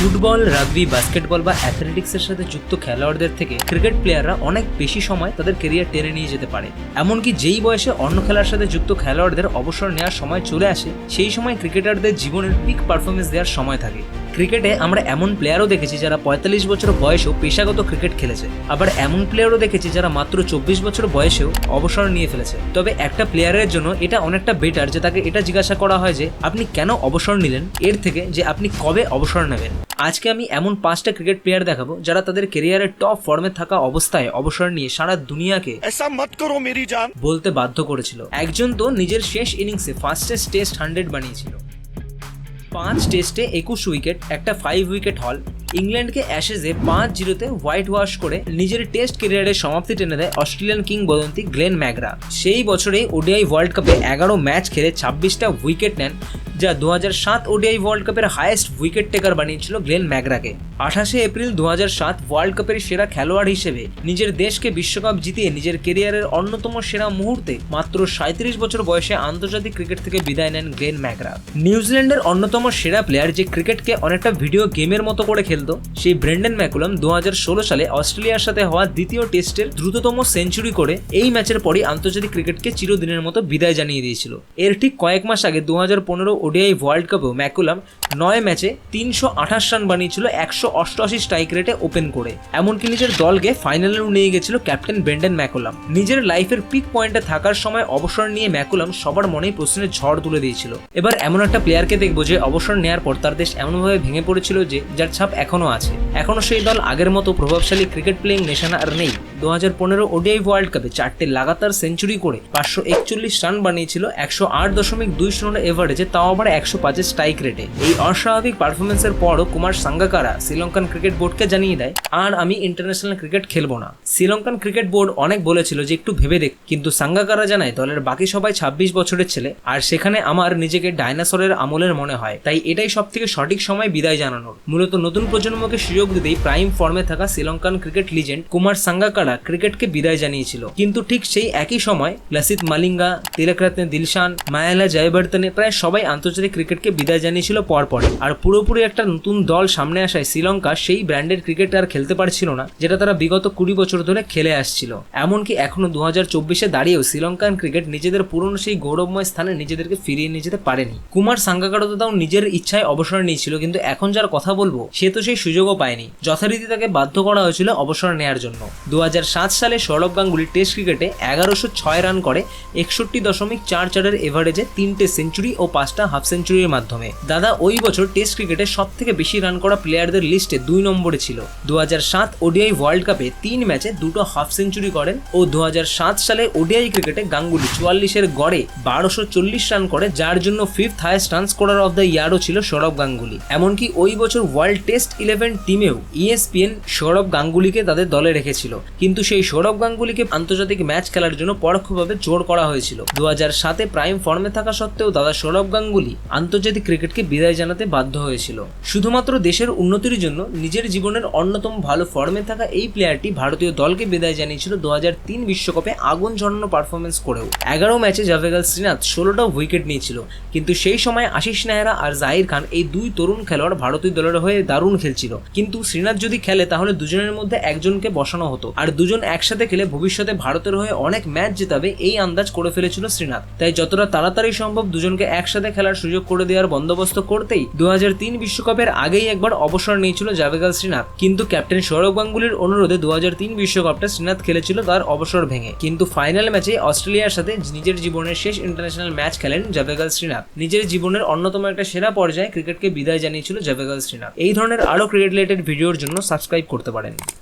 Football, rugby, basketball বা অ্যাথলেটিক্সের সাথে যুক্ত খেলোয়াড়দের থেকে ক্রিকেট প্লেয়াররা অনেক বেশি সময় তাদের কেরিয়ার টেনে নিয়ে যেতে পারে। এমনকি যেই বয়সে অন্য খেলার সাথে যুক্ত খেলোয়াড়দের অবসর নেওয়ার সময় চলে আসে, সেই সময় ক্রিকেটারদের জীবনের পিক পারফরমেন্স দেওয়ার সময় থাকে। ক্রিকেটে আমরা এমন প্লেয়ারও দেখেছি যারা পঁয়তাল্লিশ বছর বয়সেও পেশাগত ক্রিকেট খেলেছে। আবার এমন প্লেয়ারও দেখেছি যারা মাত্র চব্বিশ বছর বয়সেও অবসর নিয়ে ফেলেছে। তবে একটা প্লেয়ারের জন্য এটা অনেকটা বেটার যে তাকে এটা জিজ্ঞাসা করা হয় যে আপনি কেন অবসর নিলেন? এর থেকে যে আপনি কবে অবসর নেবেন? আজকে আমি এমন পাঁচটা ক্রিকেট প্লেয়ার দেখাবো যারা তাদের কেরিয়ারের টপ ফর্মে থাকা অবস্থায় অবসর নিয়ে সারা দুনিয়াকে বলতে বাধ্য করেছিল। একজন তো নিজের শেষ ইনিংসে ফার্স্টেস্ট টেস্ট হান্ড্রেড বানিয়েছিল। পাঁচ টেস্টে একুশ উইকেট, একটা ফাইভ উইকেট হল ইংল্যান্ডকে অ্যাশেজে পাঁচ জিরোতে হোয়াইট ওয়াশ করে নিজের টেস্ট কেরিয়ারের সমাপ্তি টেনে দেয় অস্ট্রেলিয়ান কিংবদন্তি গ্লেন ম্যাগরা। সেই বছরেই ওডিআই ওয়ার্ল্ড কাপে এগারো ম্যাচ খেলে ছাব্বিশটা উইকেট নেন যা দু সাত ওডিআই ওয়ার্ল্ড কাপের হায়েস্ট উইকেট টেকার বানিয়েছিল গ্লেন ম্যাগরাকে আঠাশে এপ্রিল দু সাত ওয়ার্ল্ড কাপের সেরা খেলোয়াড় হিসেবে নিজের দেশকে বিশ্বকাপ জিতিয়ে নিজের কেরিয়ারের অন্যতম সেরা মুহূর্তে মাত্র সাঁত্রিশ বছর বয়সে আন্তর্জাতিক ক্রিকেট থেকে বিদায় নেন গ্লেন ম্যাগরা নিউজিল্যান্ডের অন্যতম সেরা প্লেয়ার যে ক্রিকেটকে অনেকটা ভিডিও গেমের মতো করে খেলতো, সেই ব্রেন্ডন ম্যাকুলাম দু সালে অস্ট্রেলিয়ার সাথে হওয়া দ্বিতীয় টেস্টের দ্রুততম সেঞ্চুরি করে এই ম্যাচের পরই আন্তর্জাতিক ক্রিকেটকে চিরদিনের মতো বিদায় জানিয়ে দিয়েছিল। এর ঠিক কয়েক মাস আগে দু হাজার পনেরো ওডিআই ওয়ার্ল্ড কাপেও ম্যাকুলাম নয় ম্যাচে তিনশো আঠাশ রান বানিয়েছিল একশো অষ্টআশি স্ট্রাইক রেটে ওপেন করে। এমনকি নিজের দলকে ফাইনালেও নিয়ে গেছিল ক্যাপ্টেন ব্রেন্ডন ম্যাকুলাম। নিজের লাইফের পিক পয়েন্টে থাকার সময় অবসর নিয়ে ম্যাকুলাম সবার মনেই প্রশ্নের ঝড় তুলে দিয়েছিল। এবার এমন একটা প্লেয়ারকে দেখব যে অবসর নেওয়ার পর তার দেশ এমনভাবে ভেঙে পড়েছিল যে যার ছাপ এখনও আছে। এখনও সেই দল আগের মতো প্রভাবশালী ক্রিকেট প্লেয়িং নেশন আর নেই। দু হাজার পনেরো ওডিআই ওয়ার্ল্ড কাপে চারটে লাগাতার সেঞ্চুরি করে পাঁচশো একচল্লিশ রান বানিয়েছিল একশো আট দশমিক দুই শূন্য এভারেজে, তাও আবার একশো পাঁচের স্ট্রাইক রেটে এই অস্বাভাবিক পারফরমেন্সের পরও কুমার সাঙ্গাকারা শ্রীলঙ্কান ক্রিকেট বোর্ডকে জানিয়ে দেয়, আর আমি ইন্টারন্যাশনাল ক্রিকেট খেলব না। শ্রীলঙ্কান ক্রিকেট বোর্ড অনেক বলেছিল যে একটু ভেবে দেখ, কিন্তু সাঙ্গাকারা জানায় দলের বাকি সবাই ছাব্বিশ বছরের ছেলে, আর সেখানে আমার নিজেকে ডাইনোসরের আমলের মনে হয়। তাই এটাই সব থেকে সঠিক সময় বিদায় জানানোর। মূলত নতুন প্রজন্মকে সুযোগ দিতেই প্রাইম ফর্মে থাকা শ্রীলঙ্কান ক্রিকেট লিজেন্ড কুমার সাঙ্গাকারা ক্রিকেটকে বিদায় জানিয়েছিল। কিন্তু ঠিক সেই একই সময়, লসিত মালিঙ্গা, তিলকরত্নে দিলশান, মায়ালা জয়বর্ধনে প্রায় সবাই আন্তর্জাতিক ক্রিকেটকে বিদায় জানিয়েছিল পরপরে আর পুরোপুরি একটা নতুন দল সামনে আসায় শ্রীলঙ্কা সেই ব্র্যান্ডের ক্রিকেট আর খেলতে পারছিল না, যেটা তারা বিগত কুড়ি বছর ধরে খেলে আসছিল। এমনকি এখনও দু হাজার চব্বিশে দাঁড়িয়েও শ্রীলঙ্কান ক্রিকেট নিজেদের পুরনো সেই গৌরবময় স্থানে নিজেদেরকে ফিরিয়ে নিয়ে যেতে পারেনি। কুমার সাঙ্গাকারা তো তাও নিজের ইচ্ছায় অবসর নিয়েছিল, কিন্তু এখন যার কথা বলব, সে তো সেই সুযোগও পায়নি। যথারীতি তাকে বাধ্য করা হয়েছিল অবসর নেয়ার জন্য। দু হাজার সাত সালে সৌরভ গাঙ্গুলি টেস্ট ক্রিকেটে এগারোশো ছয় রান করে একষট্টি দশমিক চার চারের এভারেজে তিনটে সেঞ্চুরি ও পাঁচটা হাফ সেঞ্চুরির মাধ্যমে। দাদা, ওই বছর টেস্ট ক্রিকেটে সব থেকে বেশি রান করা প্লেয়ারদের লিস্টে দুই নম্বরে ছিল। দু সাত ওডিআই ওয়ার্ল্ড কাপে তিন ম্যাচে দুটো হাফ সেঞ্চুরি করেন ও দু হাজার সাত সালে ওডিআই ক্রিকেটে গাঙ্গুলি চুয়াল্লিশের গড়ে বারোশো চল্লিশ রান করে, যার জন্য fifth highest run scorer of the ইয়ারও ছিল সৌরভ গাঙ্গুলি। এমনকি ওই বছর ওয়ার্ল্ড টেস্ট ইলেভেন টিমেও ইএসপিএন সৌরভ গাঙ্গুলিকে তাদের দলে রেখেছিল। কিন্তু সেই সৌরভ গাঙ্গুলিকে আন্তর্জাতিক ম্যাচ খেলার জন্য পরোক্ষভাবে জোর করা হয়েছিল। দু সাতে প্রাইম ফর্মে থাকা সত্ত্বেও দাদা সৌরভ গাঙ্গুলি আন্তর্জাতিক ক্রিকেটকে বিদায় জানাতে বাধ্য হয়েছিল। শুধুমাত্র দেশের উন্নতির জন্য নিজের জীবনের অন্যতম ভালো ফর্মে থাকা এই প্লেয়ারটি ভারতীয় দলকে বিদায় জানিয়েছিল দু বিশ্বকাপে আগুন ঝরানো পারফরমেন্স করেও। এগারো ম্যাচে জাভেগাল শ্রীনাথ ষোলোটা উইকেট নিয়েছিল। কিন্তু সেই সময় আশিস নেহরা আর জাহির খান এই দুই তরুণ খেলোয়াড় ভারতীয় দলের হয়ে দারুণ খেলছিল। কিন্তু শ্রীনাথ যদি খেলে, তাহলে দুজনের মধ্যে একজনকে বসানো হতো। আর দুজন একসাথে খেলে ভবিষ্যতে ভারতের হয়ে অনেক ম্যাচ জেতাবে এই আন্দাজ করে ফেলেছিল শ্রীনাথ। তাই যতটা তাড়াতাড়ি সম্ভব দুজনকে একসাথে খেলার সুযোগ করে দেওয়ার বন্দোবস্ত করতেই দু বিশ্বকাপের আগেই একবার অবসর নিয়েছিল জাভেগাল শ্রীনাথ। কিন্তু ক্যাপ্টেন সৌরভ গাঙ্গুলির অনুরোধে দু বিশ্বকাপটা শ্রীনাথ খেলেছিল তার অবসর ভেঙে। কিন্তু ফাইনাল ম্যাচে অস্ট্রেলিয়ার সাথে নিজের জীবনের শেষ ইন্টারন্যাশনাল ম্যাচ খেলেন জাভেগাল শ্রীনাথ। নিজের জীবনের অন্যতম একটা সেরা পর্যায়ে ক্রিকেটকে বিদায় জানিয়েছিল জাভেগাল শ্রীনাথ। এই ধরনের আরও ক্রিকেট রিলেটেড ভিডিওর জন্য সাবস্ক্রাইব করতে পারেন।